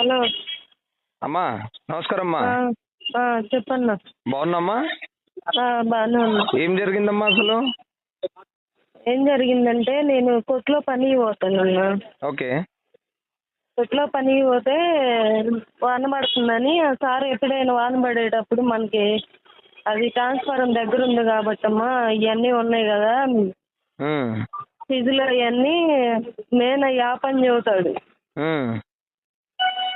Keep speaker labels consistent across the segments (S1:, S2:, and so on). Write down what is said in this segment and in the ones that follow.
S1: Hello.
S2: అమ్మా నమస్కారం అమ్మా
S1: చెప్పన్నా.
S2: బాగున్నామ్మా?
S1: బాగానే ఉన్నా.
S2: ఏం జరిగిందమ్మా అసలు?
S1: ఏం జరిగిందంటే నేను కొట్లో పనికి పోతానన్నా.
S2: ఓకే.
S1: కొట్లో పనికి పోతే వాన పడుతుందని ఆ సార్ ఎప్పుడైనా వాన పడేటప్పుడు మనకి అది ట్రాన్స్ఫారం దగ్గర ఉంది కాబట్టమ్మా ఇవన్నీ ఉన్నాయి కదా. ఫిజులు అవన్నీ నేను ఆ పని
S2: ఉమ్,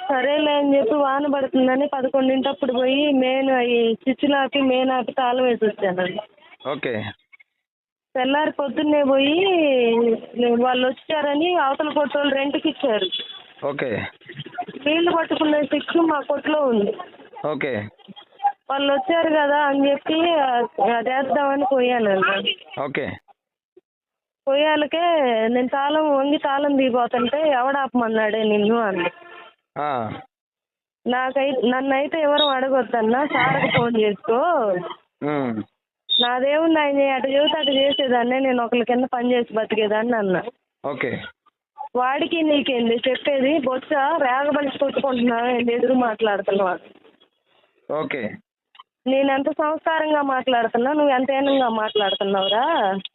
S1: సరేలే అని చెప్పి వాన పడుతుందని పదకొండింటప్పుడు పోయి మెయిన్ అవి స్విచ్లు ఆపి మెయిన్ ఆపి తాళం వేసి వచ్చానండి
S2: ఓకే.
S1: తెల్లారి పొద్దున్నే పోయి వాళ్ళు వచ్చారని అవతల కొట్టు వాళ్ళు రెంట్కి ఇచ్చారు.
S2: ఓకే.
S1: నీళ్ళు పట్టుకునే సిక్స్ మా కొట్లో ఉంది.
S2: ఓకే.
S1: వాళ్ళు వచ్చారు కదా అని చెప్పి అది వేద్దామని పోయానండి
S2: ఓకే.
S1: పోయాలకే నేను తాళం వంగి తాళం దిగిపోతుంటే ఎవడాపమన్నాడే నిన్ను అంది
S2: ఆ,
S1: నాకై నన్ను అయితే ఎవరు అడగొద్దన్నా సార్కి ఫోన్ చేసుకో నాదేముంది ఆయన అటు చెబితే అటు చేసేదాన్నే నేను ఒకరి కింద పని చేసి బతికేదాన్ని అన్న.
S2: ఓకే.
S1: వాడికి నీకేంది? చెప్పేది బొచ్చ రేగబలిసి కొట్టుకుంటున్నావు? ఏంది? ఎదురు మాట్లాడుతున్నావు?
S2: ఓకే.
S1: నేను ఎంత సంస్కారంగా మాట్లాడుతున్నా? నువ్వు ఎంత ఏనంగా మాట్లాడుతున్నావురా?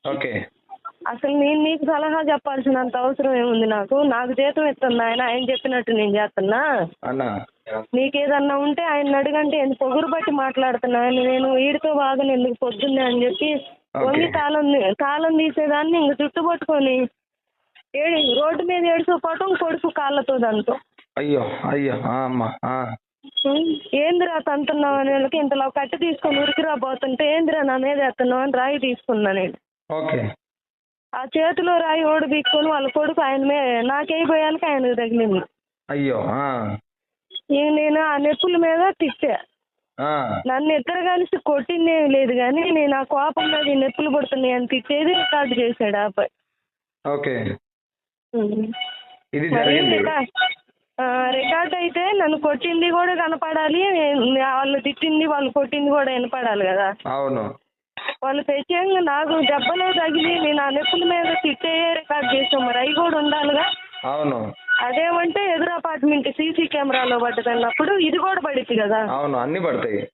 S2: ఓకే.
S1: అసలు నేను నీకు సలహా చెప్పాల్సినంత అవసరం ఏముంది నాకు? నాకు జీతం ఇస్తున్నా ఆయన ఆయన చెప్పినట్టు నేను చేస్తున్నా.
S2: అన్న.
S1: నీకేదన్నా ఉంటే ఆయన అడగంటే ఎందుకు పొగురు బట్టి మాట్లాడుతున్నా. నేను వీడితో బాగా ఎందుకు పొద్దున్నే అని చెప్పి వంగి తాళం తాళం తీసేదాన్ని ఇంక చుట్టు పట్టుకొని ఏడి రోడ్డు మీద ఏడుచుకోవటం కొడుకు కాళ్ళతో దాంతో.
S2: అయ్యో అయ్యో అమ్మా
S1: ఏందిరా తంతున్నావు అని వాళ్ళకి ఇంతలో కట్టి తీసుకొని ఉరికిరా పోతుంటే ఏందిరా నా మీద ఎత్తున్నావు? అని రాయి తీసుకున్నా నేను.
S2: ఓకే.
S1: ఆ చేతిలో రాయి ఓడి పీక్కొని వాళ్ళ కొడుకు ఆయన మీద నాకైపోయాలకి ఆయనకు తగిలింది.
S2: అయ్యో
S1: ఇక నేను ఆ నొప్పుల మీద తిట్టా. నన్ను ఇద్దరు కలిసి కొట్టింది ఏమీ లేదు కానీ నేను ఆ కోపం మీద ఈ నొప్పులు పడుతున్నాయి అని తిట్టేది రికార్డు చేశాడు ఆ అబ్బాయి.
S2: ఓకే. ఇది జరిగింది.
S1: రికార్డ్ అయితే నన్ను కొట్టింది కూడా కనపడాలి వాళ్ళు తిట్టింది వాళ్ళు కొట్టింది కూడా వినపడాలి కదా.
S2: అవును.
S1: వాళ్ళు ప్రత్యేకంగా నాకు దెబ్బలు తగిలి నేను ఆ నొప్పుల మీద తిట్టే రికార్డ్ చేసాం మరి అవి కూడా ఉండాలిగా.
S2: అవును.
S1: అదేమంటే ఎదురు అపార్ట్మెంట్ సీసీ కెమెరాలో పడ్డది అన్నప్పుడు ఇది కూడా పడిద్ది కదా.
S2: అవును అన్ని పడతాయి.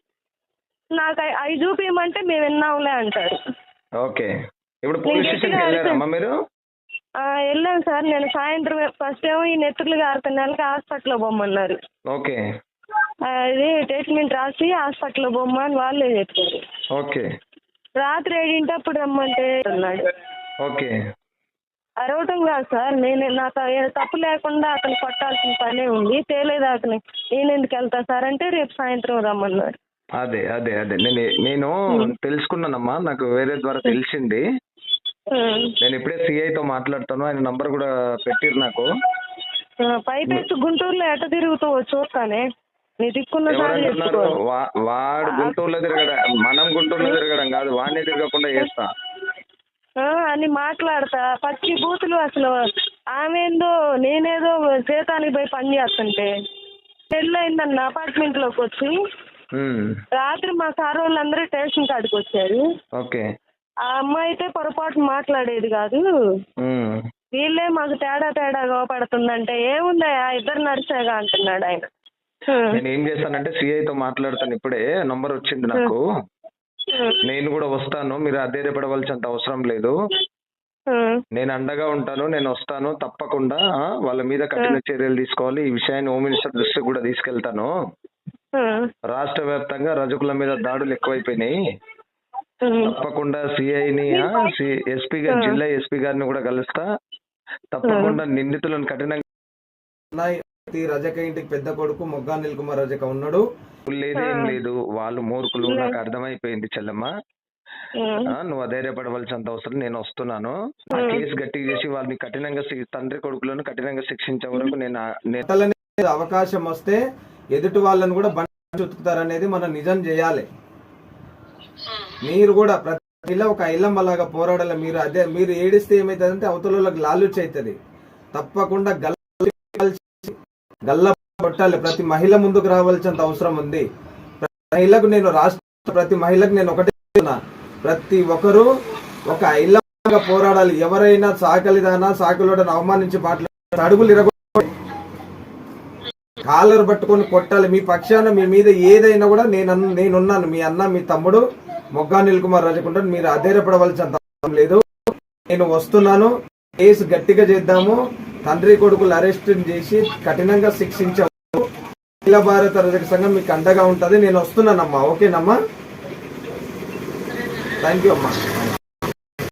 S1: నాకు అవి- చూపించమంటే మేము విన్నాంలే అంటారు.
S2: ఓకే. ఇప్పుడు పోలీస్ స్టేషన్కి వెళ్ళారమ్మా మీరు?
S1: వెళ్ళాను సార్. నేను సాయంత్రం ఫస్ట్ ఏమో ఈ నెత్తులు గారుతున్న నెలకి హాస్పిటల్లో పోమన్నారు.
S2: ఓకే.
S1: ఇది ట్రీట్మెంట్ రాసి హాస్పిటల్లో పోమ్మ అని వాళ్ళే చెప్పారు.
S2: ఓకే.
S1: రాత్రి ఏడింటప్పుడు రమ్మంటే అన్నాడు.
S2: ఓకే.
S1: అరవటం కాదు సార్ నేను నాకు తప్పు లేకుండా అతను కొట్టాల్సిన పనే ఉంది తేలేదాకని నేను ఎందుకు వెళ్తా సార్ అంటే రేపు సాయంత్రం రమ్మన్నారు
S2: అదే అదే అదే. నేను నేను తెలుసుకున్నానమ్మా నాకు వేరే ద్వారా తెలిసింది. నేను ఇప్పుడే సిఐతో మాట్లాడతాను ఆయన నంబర్ కూడా పెట్టిరు నాకు.
S1: పైపెచ్చు గుంటూరులో ఎట తిరుగుతావో చూస్తానే. నీ దిక్కున్న
S2: వాడు గుంటూరులో తిరగడం మనం గుంటూరులో తిరగడం కాదు వాడిని తిరగకుండా చేస్తా.
S1: అని మాట్లాడతా. పచ్చి బూతులు అసలు. ఆమెందో నేనేదో జీతానికి పోయి పని చేస్తుంటే పెళ్ళయిందన్న అపార్ట్మెంట్లోకి వచ్చి రాత్రి మా సార్ వాళ్ళందరూ స్టేషన్ కాడికి వచ్చారు.
S2: ఓకే.
S1: ఆ అమ్మాయి అయితే పొరపాటు మాట్లాడేది కాదు. వీళ్ళే మాకు తేడా తేడాగా పడుతుందంటే ఏముందా ఆ ఇద్దరు నడిచాగా అంటున్నాడు ఆయన.
S2: నేను ఏం చేస్తానంటే సిఐతో మాట్లాడతాను ఇప్పుడే. నంబర్ వచ్చింది నాకు.
S1: హ్మ్.
S2: నేను కూడా వస్తాను. మీరు అధైర్యపడవలసినంత అవసరం లేదు. నేను అండగా ఉంటాను. నేను వస్తాను. తప్పకుండా వాళ్ళ మీద కఠిన చర్యలు తీసుకోవాలి. ఈ విషయాన్ని హోమ్ మినిస్టర్ దృష్టికి కూడా తీసుకెళ్తాను. రాష్ట్ర వ్యాప్తంగా రజకుల మీద దాడులు ఎక్కువైపోయినాయి. తప్పకుండా సిఐని ఎస్పీ గారి జిల్లా ఎస్పీ గారిని కూడా కలుస్తా. తప్పకుండా నిందితులను కఠినంగా
S3: రజక ఇంటికి పెద్ద కొడుకు మొగ్గా అనిల్ కుమార్ రజక ఉన్నాడు.
S2: లేదు లేదు. వాళ్ళు మూర్ఖులు నాకు అర్థమైపోయింది చెల్లమ్మ. నువ్వు అధైర్యపడవలసినంత అవసరం నేను వస్తున్నాను. ఆ కేసు గట్టిగా చేసి వాళ్ళని కఠినంగా తండ్రి కొడుకులను కఠినంగా శిక్షించే వరకు నేను
S3: అవకాశం వస్తే ఎదుటి వాళ్ళని కూడా బండి చుట్టుతారనేది మనం నిజం చేయాలి. మీరు కూడా ప్రతి ఒక ఇల్లమ్మలాగా పోరాడాలి. మీరు అదే మీరు ఏడిస్తే ఏమైతుందంటే అవతల వాళ్ళకి లాలుచి అవుతుంది తప్పకుండా గల్ల గల్ల కొట్టాలి ప్రతి మహిళ ముందుకు రావాల్సినంత అవసరం ఉంది. ప్రతి మహిళకు నేను రాష్ట్ర ప్రతి మహిళకు నేను ఒకటే ప్రతి ఒక్కరూ ఒక ఇల్లగా పోరాడాలి. ఎవరైనా సాకలిదానా సాకలుడని అవమానించి మాట్లాడే అడుగులు ఇరగ కాలర్ పట్టుకొని కొట్టాలి. మీ పక్షాన మీ మీద ఏదైనా కూడా నేను నేనున్నాను. మీ అన్న మీ తమ్ముడు మొగ్గా అనిల్ కుమార్ రాజకుంటాను మీరు అధైర్యపడవలసినంత లేదు. నేను వస్తున్నాను. కేసు గట్టిగా చేద్దాము. తండ్రి కొడుకులు అరెస్ట్ చేసి కఠినంగా శిక్షించాము అఖిల భారత రజక సంఘం మీకు అండగా ఉంటుంది. నేను వస్తున్నానమ్మా. ఓకేనమ్మా? థ్యాంక్ యూ అమ్మా.